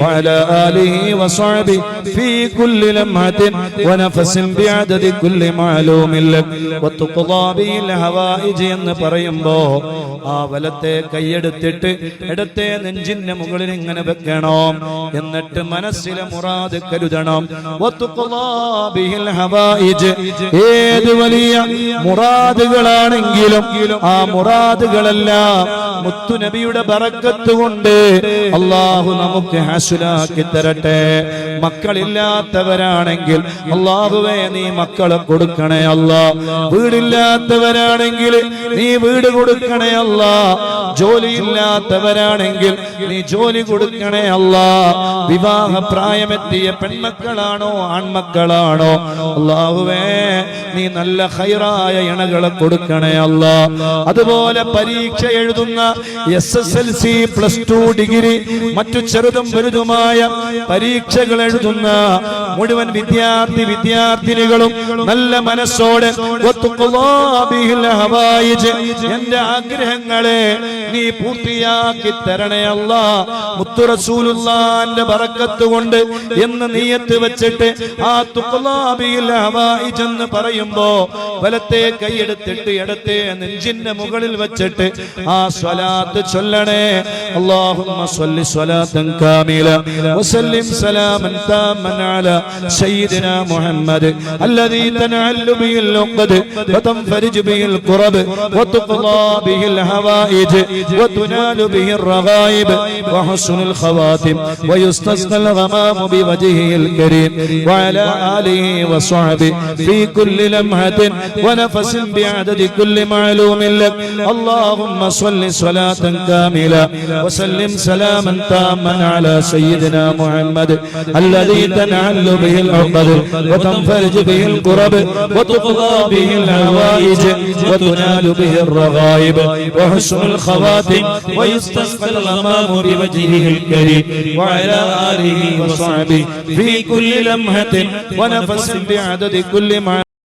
وعلى آله وصحبه في كل لمحة ونفس بعدد كل معلوم لك وتقضى به الهوائج എന്ന് പറയുമ്പോ ആ വലത്തെ കൈയെടുത്തിട്ട് ഇടത്തെ നെഞ്ചിന്റെ മുകളിൽ ഇങ്ങനെ വെക്കണം എന്നിട്ട് മനസ്സിലെ മുറാദ് കരുതണം വത്തുഖ്ളാ ബിഹിൽ ഹവായിജ്. ഏത് വലിയ മുറാദുകളാണെങ്കിലും ആ മുറാദുകളെല്ലാം മുത്തുനബിയുടെ ബറക്കത്ത് കൊണ്ട് അള്ളാഹു നമുക്ക് ഹാസുലാക്കി തരട്ടെ. മക്കളില്ലാത്തവരാണെങ്കിൽ അള്ളാഹുവേ നീ മക്കളെ കൊടുക്കണേ അല്ല. വീടില്ലാത്തവരാണെങ്കിൽ നീ വീട് കൊടുക്കണേ അല്ല. ജോലിയില്ലാത്തവരാണെങ്കിൽ നീ ജോലി കൊടുക്കണേ അല്ല. വിവാഹ പ്രായമെത്തിയ പെൺമക്കളാണോ ആൺമക്കളാണോ? അള്ളാഹുവേ നീ നല്ല ഹൈറായ ഇണകളെ കൊടുക്കണേ അല്ല. അതുപോലെ പരീക്ഷ എഴുതുന്ന S S L C plus two degree മറ്റു ചെറുതും വലുതുമായ പരീക്ഷകൾ എഴുതുന്ന മുഴുവൻ വിദ്യാർത്ഥി വിദ്യാർത്ഥിനികളും നല്ല മനസ്സോടെ എന്റെ ആഗ്രഹങ്ങളെ നീ പൂർത്തിയാക്കി തരണേ മുത്തുറസൂലുല്ലാന്റെ മുത്തുറസൂലുള്ളാന്റെ പറക്കത്ത് കൊണ്ട് എന്ന് നീയത്ത് വെച്ചിട്ട് ആ തുക്കുലാബിയിൽ ഹവായിജെന്ന് പറയുമ്പോ വലത്തെ കൈയെടുത്തിട്ട് ഇടത്തെ നെഞ്ചിന്റെ മുകളിൽ വെച്ചിട്ട് ആ സ്വലാത്ത് ചൊല്ലണേ. അള്ളാഹു സ്വല്ലി സ്വലാത്തൻ കാമില സലാമൻ താമൻ അലാ سيدنا محمد الذي تنعل به اللقد وتنفرج به الكرب وتقضى به الهوائج وتنال به الرغائب وحسن الخواتم ويستسقى الغمام بوجهه الكريم وعلى آله وصحبه في كل لمحة ونفس بعدد كل معلوم لك. اللهم صل صلاة كاملة وسلم سلاما تاما على سيدنا محمد الذي تنعل به العقد وتنفرج به الكرب وتقضى به الهوائج وتنال به الرغائب وحسن الخواتم ويستسقى الغمام بوجهه الكريم وعلى آله وصحبه في كل لمحة ونفس بعدد كل مع